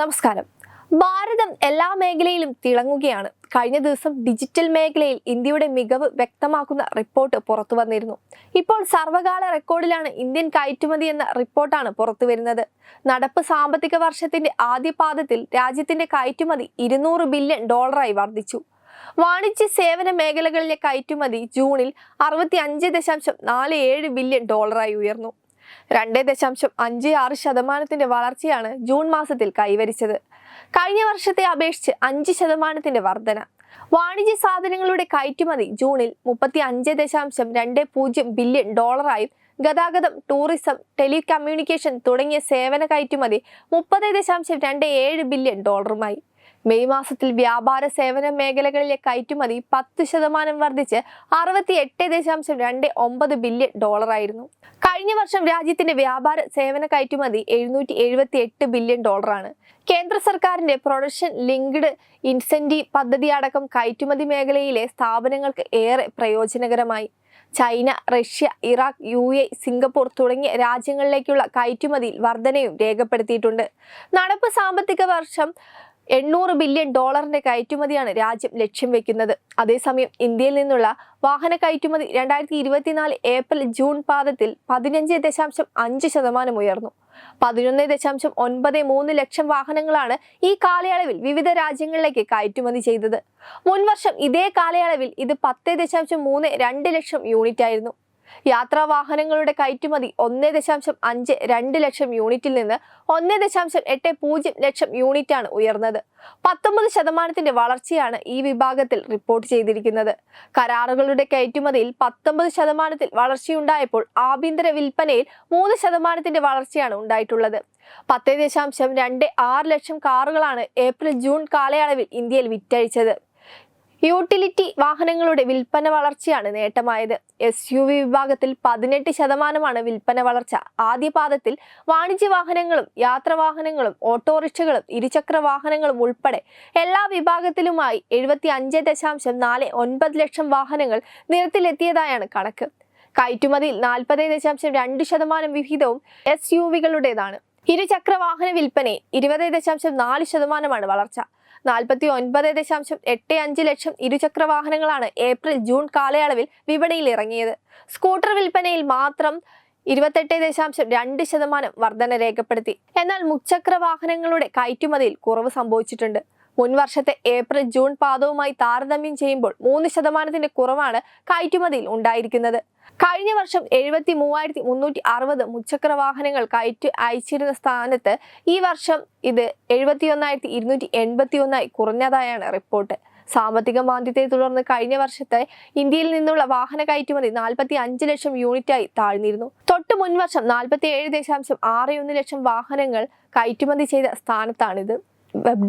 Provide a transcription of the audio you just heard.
നമസ്കാരം. ഭാരതം എല്ലാ മേഖലയിലും തിളങ്ങുകയാണ്. കഴിഞ്ഞ ദിവസം ഡിജിറ്റൽ മേഖലയിൽ ഇന്ത്യയുടെ മികവ് വ്യക്തമാക്കുന്ന റിപ്പോർട്ട് പുറത്തു വന്നിരുന്നു. ഇപ്പോൾ സർവകാല റെക്കോർഡിലാണ് ഇന്ത്യൻ കയറ്റുമതി എന്ന റിപ്പോർട്ടാണ് പുറത്തു വരുന്നത്. നടപ്പ് സാമ്പത്തിക വർഷത്തിന്റെ ആദ്യ പാദത്തിൽ രാജ്യത്തിന്റെ കയറ്റുമതി ഇരുന്നൂറ് ബില്യൺ ഡോളറായി വർദ്ധിച്ചു. വാണിജ്യ സേവന മേഖലകളിലെ കയറ്റുമതി ജൂണിൽ അറുപത്തി അഞ്ച് ദശാംശം നാല് ഏഴ് ബില്യൺ ഡോളറായി ഉയർന്നു. രണ്ട് ദശാംശം അഞ്ച് ആറ് ശതമാനത്തിന്റെ വളർച്ചയാണ് ജൂൺ മാസത്തിൽ കൈവരിച്ചത്. കഴിഞ്ഞ വർഷത്തെ അപേക്ഷിച്ച് അഞ്ച് ശതമാനത്തിന്റെ വർധന. വാണിജ്യ സാധനങ്ങളുടെ കയറ്റുമതി ജൂണിൽ മുപ്പത്തി അഞ്ച് ദശാംശം രണ്ട് പൂജ്യം ബില്യൺ ഡോളറായും ഗതാഗതം ടൂറിസം ടെലികമ്മ്യൂണിക്കേഷൻ തുടങ്ങിയ സേവന കയറ്റുമതി മുപ്പത് ദശാംശം രണ്ട് ഏഴ് ബില്യൺ ഡോളറുമായി. മെയ് മാസത്തിൽ വ്യാപാര സേവന മേഖലകളിലെ കയറ്റുമതി പത്ത് ശതമാനം വർദ്ധിച്ച് അറുപത്തി എട്ട് ദശാംശം രണ്ട് ഒമ്പത് ബില്യൺ ഡോളറായിരുന്നു കഴിഞ്ഞ വർഷം രാജ്യത്തിന്റെ വ്യാപാര സേവന കയറ്റുമതി എഴുന്നൂറ്റി എഴുപത്തി എട്ട് ബില്യൺ ഡോളറാണ് കേന്ദ്ര സർക്കാരിന്റെ പ്രൊഡക്ഷൻ ലിങ്ക്ഡ് ഇൻസെന്റീവ് പദ്ധതി അടക്കം കയറ്റുമതി മേഖലയിലെ സ്ഥാപനങ്ങൾക്ക് ഏറെ പ്രയോജനകരമായി. China Russia Iraq U A Singapore തുടങ്ങിയ രാജ്യങ്ങളിലേക്കുള്ള കയറ്റുമതിയിൽ വർധനയും രേഖപ്പെടുത്തിയിട്ടുണ്ട്. നടപ്പ് സാമ്പത്തിക വർഷം എണ്ണൂറ് ബില്യൺ ഡോളറിന്റെ കയറ്റുമതിയാണ് രാജ്യം ലക്ഷ്യം വെക്കുന്നത്. അതേസമയം ഇന്ത്യയിൽ നിന്നുള്ള വാഹന കയറ്റുമതി രണ്ടായിരത്തി ഇരുപത്തിനാല് ഏപ്രിൽ ജൂൺ പാദത്തിൽ പതിനഞ്ച് ദശാംശം അഞ്ച് ശതമാനം ഉയർന്നു. പതിനൊന്ന് ദശാംശം ഒൻപത് മൂന്ന് ലക്ഷം വാഹനങ്ങളാണ് ഈ കാലയളവിൽ വിവിധ രാജ്യങ്ങളിലേക്ക് കയറ്റുമതി ചെയ്തത്. മുൻവർഷം ഇതേ കാലയളവിൽ ഇത് പത്ത് ദശാംശം മൂന്ന് രണ്ട് ലക്ഷം യൂണിറ്റ് ആയിരുന്നു യാത്രാ വാഹനങ്ങളുടെ കയറ്റുമതി ഒന്നേ ദശാംശം അഞ്ച് രണ്ട് ലക്ഷം യൂണിറ്റിൽ നിന്ന് ഒന്നേ ദശാംശം എട്ട് പൂജ്യം ലക്ഷം യൂണിറ്റാണ് ഉയർന്നത്. പത്തൊമ്പത് ശതമാനത്തിന്റെ വളർച്ചയാണ് ഈ വിഭാഗത്തിൽ റിപ്പോർട്ട് ചെയ്തിരിക്കുന്നത്. കരാറുകളുടെ കയറ്റുമതിയിൽ പത്തൊമ്പത് ശതമാനത്തിൽ വളർച്ചയുണ്ടായപ്പോൾ ആഭ്യന്തര വിൽപ്പനയിൽ മൂന്ന് ശതമാനത്തിന്റെ വളർച്ചയാണ് ഉണ്ടായിട്ടുള്ളത്. പത്ത് ദശാംശം രണ്ട് ആറ് ലക്ഷം കാറുകളാണ് ഏപ്രിൽ ജൂൺ കാലയളവിൽ ഇന്ത്യയിൽ വിറ്റഴിച്ചത്. യൂട്ടിലിറ്റി വാഹനങ്ങളുടെ വിൽപ്പന വളർച്ചയാണ് നേട്ടമായത്. എസ് യു വി വിഭാഗത്തിൽ പതിനെട്ട് ശതമാനമാണ് വിൽപ്പന വളർച്ച. ആദ്യ പാദത്തിൽ വാണിജ്യ വാഹനങ്ങളും യാത്രവാഹനങ്ങളും ഓട്ടോറിക്ഷകളും ഇരുചക്ര വാഹനങ്ങളും ഉൾപ്പെടെ എല്ലാ വിഭാഗത്തിലുമായി എഴുപത്തി അഞ്ച് ദശാംശം നാല് ഒൻപത് ലക്ഷം വാഹനങ്ങൾ നിരത്തിലെത്തിയതായാണ് കണക്ക്. കയറ്റുമതിയിൽ നാൽപ്പത് ദശാംശം രണ്ട് ശതമാനം വിഹിതവും എസ് യു വികളുടേതാണ്. ഇരുചക്ര വാഹന വിൽപ്പന ഇരുപത് ദശാംശം നാല് ശതമാനമാണ് വളർച്ച. നാൽപ്പത്തി ഒൻപത് ദശാംശം എട്ട് അഞ്ച് ലക്ഷം ഇരുചക്ര വാഹനങ്ങളാണ് ഏപ്രിൽ ജൂൺ കാലയളവിൽ വിപണിയിൽ ഇറങ്ങിയത്. സ്കൂട്ടർ വിൽപ്പനയിൽ മാത്രം ഇരുപത്തെട്ട് ദശാംശം രണ്ട് ശതമാനം വർധന രേഖപ്പെടുത്തി. എന്നാൽ മുച്ചക്ര വാഹനങ്ങളുടെ കയറ്റുമതിയിൽ കുറവ് സംഭവിച്ചിട്ടുണ്ട്. മുൻ വർഷത്തെ ഏപ്രിൽ ജൂൺ പാദവുമായി താരതമ്യം ചെയ്യുമ്പോൾ മൂന്ന് ശതമാനത്തിന്റെ കുറവാണ് കയറ്റുമതിയിൽ ഉണ്ടായിരിക്കുന്നത്. കഴിഞ്ഞ വർഷം എഴുപത്തി മൂവായിരത്തി മുന്നൂറ്റി അറുപത് മുച്ചക്ര വാഹനങ്ങൾ കയറ്റി അയച്ചിരുന്ന സ്ഥാനത്ത് ഈ വർഷം ഇത് എഴുപത്തി ഒന്നായിരത്തി ഇരുന്നൂറ്റി എൺപത്തി ഒന്നായി കുറഞ്ഞതായാണ് റിപ്പോർട്ട്. സാമ്പത്തിക മാന്ദ്യത്തെ തുടർന്ന് കഴിഞ്ഞ വർഷത്തെ ഇന്ത്യയിൽ നിന്നുള്ള വാഹന കയറ്റുമതി നാൽപ്പത്തി അഞ്ച് ലക്ഷം യൂണിറ്റായി താഴ്ന്നിരുന്നു. തൊട്ട് മുൻവർഷം നാൽപ്പത്തി ഏഴ് ദശാംശം ആറ് ഒന്ന് ലക്ഷം വാഹനങ്ങൾ കയറ്റുമതി ചെയ്ത സ്ഥാനത്താണിത്. Web